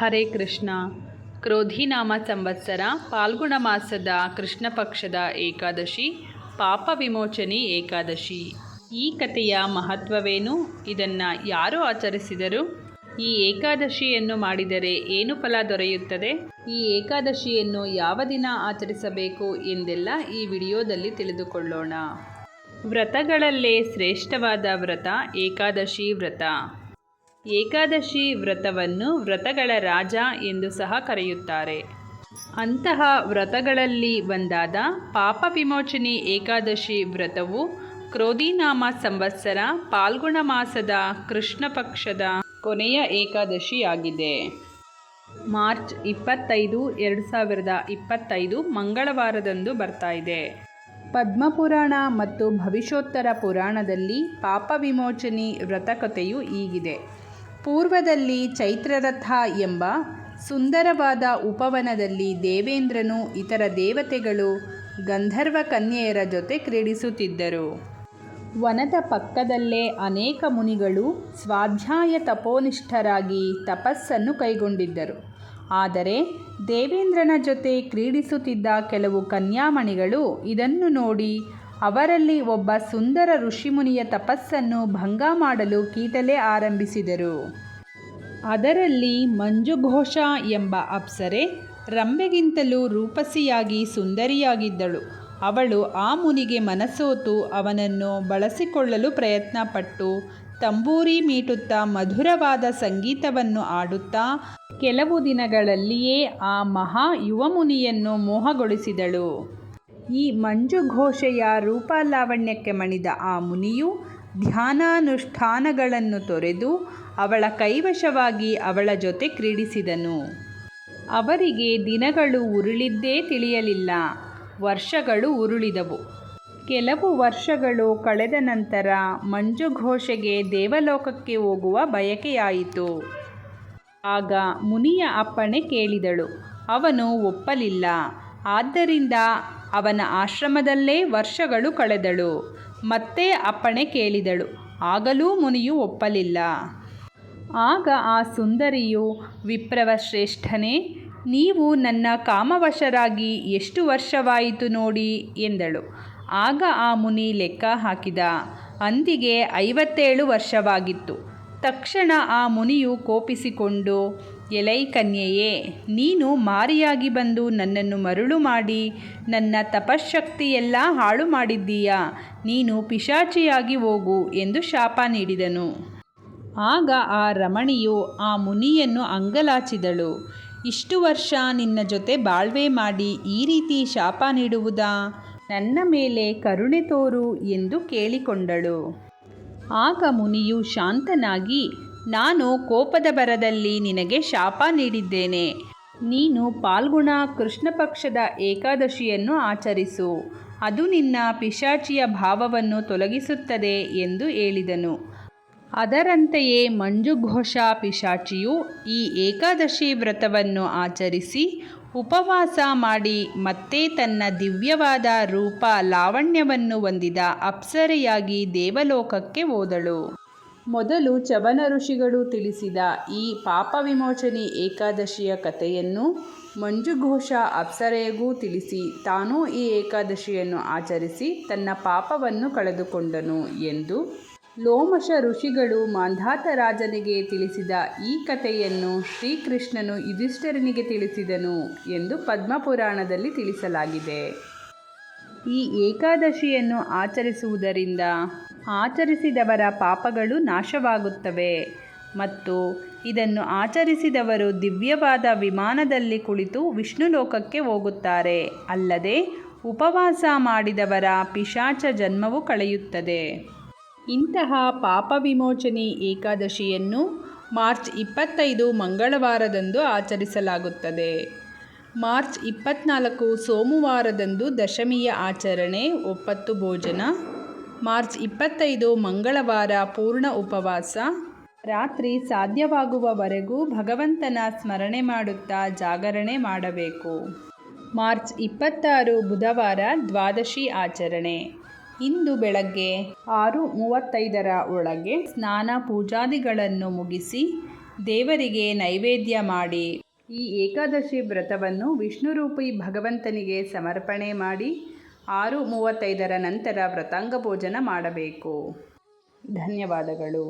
ಹರೇ ಕೃಷ್ಣ. ಕ್ರೋಧಿನಾಮ ಸಂವತ್ಸರ ಫಾಲ್ಗುಣ ಮಾಸದ, ಕೃಷ್ಣ ಪಕ್ಷದ ಏಕಾದಶಿ, ಪಾಪ ವಿಮೋಚನಿ ಏಕಾದಶಿ. ಈ ಕಥೆಯ ಮಹತ್ವವೇನು? ಇದನ್ನು ಯಾರು ಆಚರಿಸಿದರು? ಈ ಏಕಾದಶಿಯನ್ನು ಮಾಡಿದರೆ ಏನು ಫಲ ದೊರೆಯುತ್ತದೆ? ಈ ಏಕಾದಶಿಯನ್ನು ಯಾವ ದಿನ ಆಚರಿಸಬೇಕು ಎಂದೆಲ್ಲ ಈ ವಿಡಿಯೋದಲ್ಲಿ ತಿಳಿದುಕೊಳ್ಳೋಣ. ವ್ರತಗಳಲ್ಲೇ ಶ್ರೇಷ್ಠವಾದ ವ್ರತ ಏಕಾದಶಿ ವ್ರತ. ಏಕಾದಶಿ ವ್ರತವನ್ನು ವ್ರತಗಳ ರಾಜ ಎಂದು ಸಹ ಕರೆಯುತ್ತಾರೆ. ಅಂತಹ ವ್ರತಗಳಲ್ಲಿ ಒಂದಾದ ಪಾಪ ವಿಮೋಚನೆ ಏಕಾದಶಿ ವ್ರತವು ಕ್ರೋಧಿನಾಮ ಸಂವತ್ಸರ ಪಾಲ್ಗುಣ ಮಾಸದ ಕೃಷ್ಣ ಪಕ್ಷದ ಕೊನೆಯ ಏಕಾದಶಿಯಾಗಿದೆ. ಮಾರ್ಚ್ ಇಪ್ಪತ್ತೈದು, ಎರಡು ಸಾವಿರದ ಇಪ್ಪತ್ತೈದು ಮಂಗಳವಾರದಂದು ಬರ್ತಾ ಇದೆ. ಪದ್ಮಪುರಾಣ ಮತ್ತು ಭವಿಷ್ಯೋತ್ತರ ಪುರಾಣದಲ್ಲಿ ಪಾಪ ವಿಮೋಚನೆ ವ್ರತಕಥೆಯು ಹೀಗಿದೆ ಪೂರ್ವದಲ್ಲಿ ಚೈತ್ರರಥ ಎಂಬ ಸುಂದರವಾದ ಉಪವನದಲ್ಲಿ ದೇವೇಂದ್ರನು ಇತರ ದೇವತೆಗಳು ಗಂಧರ್ವ ಕನ್ಯೆಯರ ಜೊತೆ ಕ್ರೀಡಿಸುತ್ತಿದ್ದರು. ವನದ ಪಕ್ಕದಲ್ಲೇ ಅನೇಕ ಮುನಿಗಳು ಸ್ವಾಧ್ಯಾಯ ತಪೋನಿಷ್ಠರಾಗಿ ತಪಸ್ಸನ್ನು ಕೈಗೊಂಡಿದ್ದರು. ಆದರೆ ದೇವೇಂದ್ರನ ಜೊತೆ ಕ್ರೀಡಿಸುತ್ತಿದ್ದ ಕೆಲವು ಕನ್ಯಾಮಣಿಗಳು ಇದನ್ನು ನೋಡಿ ಅವರಲ್ಲಿ ಒಬ್ಬ ಸುಂದರ ಋಷಿಮುನಿಯ ತಪಸ್ಸನ್ನು ಭಂಗ ಮಾಡಲು ಕೀಟಲೆ ಆರಂಭಿಸಿದರು. ಅದರಲ್ಲಿ ಮಂಜುಘೋಷ ಎಂಬ ಅಪ್ಸರೆ ರಂಬೆಗಿಂತಲೂ ರೂಪಸಿಯಾಗಿ ಸುಂದರಿಯಾಗಿದ್ದಳು. ಅವಳು ಆ ಮುನಿಗೆ ಮನಸೋತು ಅವನನ್ನು ಬಳಸಿಕೊಳ್ಳಲು ಪ್ರಯತ್ನಪಟ್ಟು ತಂಬೂರಿ ಮೀಟುತ್ತಾ ಮಧುರವಾದ ಸಂಗೀತವನ್ನು ಆಡುತ್ತಾ ಕೆಲವು ದಿನಗಳಲ್ಲಿಯೇ ಆ ಮಹಾ ಯುವ ಮುನಿಯನ್ನು ಮೋಹಗೊಳಿಸಿದಳು. ಈ ಮಂಜುಘೋಷೆಯ ರೂಪಲಾವಣ್ಯಕ್ಕೆ ಮಣಿದ ಆ ಮುನಿಯು ಧ್ಯಾನಾನುಷ್ಠಾನಗಳನ್ನು ತೊರೆದು ಅವಳ ಕೈವಶವಾಗಿ ಅವಳ ಜೊತೆ ಕ್ರೀಡಿಸಿದನು. ಅವರಿಗೆ ದಿನಗಳು ಉರುಳಿದ್ದೇ ತಿಳಿಯಲಿಲ್ಲ. ವರ್ಷಗಳು ಉರುಳಿದವು. ಕೆಲವು ವರ್ಷಗಳು ಕಳೆದ ನಂತರ ಮಂಜುಘೋಷೆಗೆ ದೇವಲೋಕಕ್ಕೆ ಹೋಗುವ ಬಯಕೆಯಾಯಿತು. ಆಗ ಮುನಿಯ ಅಪ್ಪಣೆ ಕೇಳಿದಳು. ಅವನು ಒಪ್ಪಲಿಲ್ಲ. ಆದ್ದರಿಂದ ಅವನ ಆಶ್ರಮದಲ್ಲೇ ವರ್ಷಗಳು ಕಳೆದಳು. ಮತ್ತೆ ಅಪ್ಪಣೆ ಕೇಳಿದಳು. ಆಗಲೂ ಮುನಿಯು ಒಪ್ಪಲಿಲ್ಲ. ಆಗ ಆ ಸುಂದರಿಯು ವಿಪ್ರವಶ್ರೇಷ್ಠನೇ ನೀವು ನನ್ನ ಕಾಮವಶರಾಗಿ ಎಷ್ಟು ವರ್ಷವಾಯಿತು ನೋಡಿ? ಎಂದಳು. ಆಗ ಆ ಮುನಿ ಲೆಕ್ಕ ಹಾಕಿದ. ಅಂದಿಗೆ ಐವತ್ತೇಳು ವರ್ಷವಾಗಿತ್ತು. ತಕ್ಷಣ ಆ ಮುನಿಯು ಕೋಪಿಸಿಕೊಂಡು ಎಲೈ ಕನ್ಯೆಯೇ ನೀನು ಮಾರಿಯಾಗಿ ಬಂದು ನನ್ನನ್ನು ಮರುಳು ಮಾಡಿ, ನನ್ನ ತಪಶಕ್ತಿಯೆಲ್ಲ ಹಾಳು ಮಾಡಿದ್ದೀಯಾ, ನೀನು ಪಿಶಾಚಿಯಾಗಿ ಹೋಗು ಎಂದು ಶಾಪ ನೀಡಿದನು. ಆಗ ಆ ರಮಣಿಯು ಆ ಮುನಿಯನ್ನು ಅಂಗಲಾಚಿದಳು. ಇಷ್ಟು ವರ್ಷ ನಿನ್ನ ಜೊತೆ ಬಾಳ್ವೆ ಮಾಡಿ ಈ ರೀತಿ ಶಾಪ ನೀಡುವುದಾ? ನನ್ನ ಮೇಲೆ ಕರುಣೆ ತೋರು ಎಂದು ಕೇಳಿಕೊಂಡಳು. ಆಗ ಮುನಿಯು ಶಾಂತನಾಗಿ ನಾನು ಕೋಪದ ಬರದಲ್ಲಿ ನಿನಗೆ ಶಾಪ ನೀಡಿದ್ದೇನೆ. ನೀನು ಪಾಲ್ಗುಣ ಕೃಷ್ಣ ಪಕ್ಷದ ಏಕಾದಶಿಯನ್ನು ಆಚರಿಸು. ಅದು ನಿನ್ನ ಪಿಶಾಚಿಯ ಭಾವವನ್ನು ತೊಲಗಿಸುತ್ತದೆ ಎಂದು ಹೇಳಿದನು. ಅದರಂತೆಯೇ ಮಂಜುಘೋಷ ಪಿಶಾಚಿಯು ಈ ಏಕಾದಶಿ ವ್ರತವನ್ನು ಆಚರಿಸಿ ಉಪವಾಸ ಮಾಡಿ ಮತ್ತೆ ತನ್ನ ದಿವ್ಯವಾದ ರೂಪ ಲಾವಣ್ಯವನ್ನು ಹೊಂದಿದ ಅಪ್ಸರೆಯಾಗಿ ದೇವಲೋಕಕ್ಕೆ ಹೋದಳು. ಮೊದಲು ಚವನ ಋಷಿಗಳು ತಿಳಿಸಿದ ಈ ಪಾಪ ವಿಮೋಚನೆ ಏಕಾದಶಿಯ ಕಥೆಯನ್ನು ಮಂಜುಘೋಷ ಅಪ್ಸರೆಯಗೂ ತಿಳಿಸಿ ತಾನೂ ಈ ಏಕಾದಶಿಯನ್ನು ಆಚರಿಸಿ ತನ್ನ ಪಾಪವನ್ನು ಕಳೆದುಕೊಂಡನು ಎಂದು ಲೋಮಶ ಋಷಿಗಳು ಮಾಂಧಾತ ರಾಜನಿಗೆ ತಿಳಿಸಿದ ಈ ಕಥೆಯನ್ನು ಶ್ರೀಕೃಷ್ಣನು ಯುಧಿಷ್ಠರನಿಗೆ ತಿಳಿಸಿದನು ಎಂದು ಪದ್ಮಪುರಾಣದಲ್ಲಿ ತಿಳಿಸಲಾಗಿದೆ. ಈ ಏಕಾದಶಿಯನ್ನು ಆಚರಿಸುವುದರಿಂದ ಆಚರಿಸಿದವರ ಪಾಪಗಳು ನಾಶವಾಗುತ್ತವೆ. ಮತ್ತು ಇದನ್ನು ಆಚರಿಸಿದವರು ದಿವ್ಯವಾದ ವಿಮಾನದಲ್ಲಿ ಕುಳಿತು ವಿಷ್ಣು ಲೋಕಕ್ಕೆ ಹೋಗುತ್ತಾರೆ. ಅಲ್ಲದೆ ಉಪವಾಸ ಮಾಡಿದವರ ಪಿಶಾಚ ಜನ್ಮವು ಕಳೆಯುತ್ತದೆ. ಇಂತಹ ಪಾಪ ವಿಮೋಚನೆ ಏಕಾದಶಿಯನ್ನು ಮಾರ್ಚ್ ಇಪ್ಪತ್ತೈದು ಮಂಗಳವಾರದಂದು ಆಚರಿಸಲಾಗುತ್ತದೆ. ಮಾರ್ಚ್ ಇಪ್ಪತ್ತ್ನಾಲ್ಕು ಸೋಮವಾರದಂದು ದಶಮಿಯ ಆಚರಣೆ, ಒಪ್ಪತ್ತು ಭೋಜನ ಮಾರ್ಚ್ ಇಪ್ಪತ್ತೈದು ಮಂಗಳವಾರ ಪೂರ್ಣ ಉಪವಾಸ. ರಾತ್ರಿ ಸಾಧ್ಯವಾಗುವವರೆಗೂ ಭಗವಂತನ ಸ್ಮರಣೆ ಮಾಡುತ್ತಾ ಜಾಗರಣೆ ಮಾಡಬೇಕು. ಮಾರ್ಚ್ ಇಪ್ಪತ್ತಾರು ಬುಧವಾರ ದ್ವಾದಶಿ ಆಚರಣೆ. ಇಂದು ಬೆಳಗ್ಗೆ ಆರು ಮೂವತ್ತೈದರ ಒಳಗೆ ಸ್ನಾನ ಪೂಜಾದಿಗಳನ್ನು ಮುಗಿಸಿ ದೇವರಿಗೆ ನೈವೇದ್ಯ ಮಾಡಿ, ಈ ಏಕಾದಶಿ ವ್ರತವನ್ನು ವಿಷ್ಣುರೂಪಿ ಭಗವಂತನಿಗೆ ಸಮರ್ಪಣೆ ಮಾಡಿ ಆರು ಮೂವತ್ತೈದರ ನಂತರ ವ್ರತಾಂಗ ಭೋಜನ ಮಾಡಬೇಕು. ಧನ್ಯವಾದಗಳು.